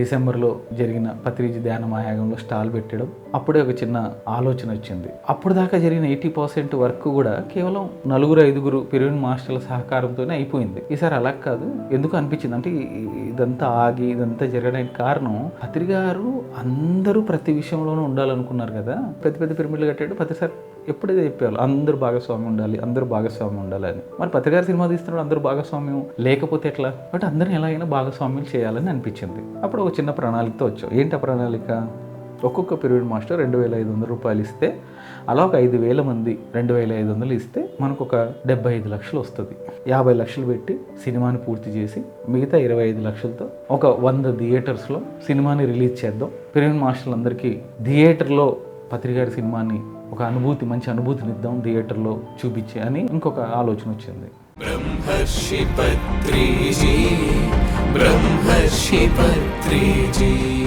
డిసెంబర్లో జరిగిన పత్రిజీ ధ్యాన మహాయాగంలో స్టాల్ పెట్టడం అప్పుడే ఒక చిన్న ఆలోచన వచ్చింది. అప్పుడు దాకా జరిగిన ఎయిటీ పర్సెంట్ వర్క్ కూడా కేవలం నలుగురు ఐదుగురు పిరమిడ్ మాస్టర్ల సహకారంతోనే అయిపోయింది. ఈసారి అలా కాదు. ఎందుకు అనిపించింది? అంటే ఇదంతా ఆగి ఇదంతా జరగడానికి కారణం పత్రిక గారు అందరూ ప్రతి విషయంలోనూ ఉండాలనుకున్నారు కదా. పెద్ద పెద్ద పిరమిడ్లు కట్టాడు ప్రతిసారి ఎప్పుడైతే చెప్పేవాళ్ళు అందరూ భాగస్వామ్యం ఉండాలి అందరూ భాగస్వామ్యం ఉండాలని మరి పత్రికారు సినిమా తీస్తున్నాడు అందరూ భాగస్వామ్యం. లేకపోతే ఎట్లా? బట్ అందరిని ఎలాగైనా భాగస్వామ్యం చేయాలని అనిపించింది. అప్పుడు ఒక చిన్న ప్రణాళికతో వచ్చాం. ఏంటి ఆ ప్రణాళిక? ఒక్కొక్క పీరియడ్ మాస్టర్ రెండు వేల ఐదు వందల రూపాయలు ఇస్తే అలా ఒక ఐదు వేల మంది రెండు వేల ఐదు వందలు ఇస్తే మనకు ఒక డెబ్బై ఐదు లక్షలు వస్తుంది. యాభై లక్షలు పెట్టి సినిమాని పూర్తి చేసి మిగతా ఇరవై ఐదు లక్షలతో ఒక వంద థియేటర్స్లో సినిమాని రిలీజ్ చేద్దాం. పీరియడ్ మాస్టర్లందరికీ థియేటర్లో పత్రికారి సినిమాని ఒక అనుభూతి మంచి అనుభూతిని ఇద్దాం థియేటర్లో చూపించి అని ఇంకొక ఆలోచన వచ్చింది. బ్రహ్మర్షి పత్రిజీ బ్రహ్మర్షి పత్రిజీ.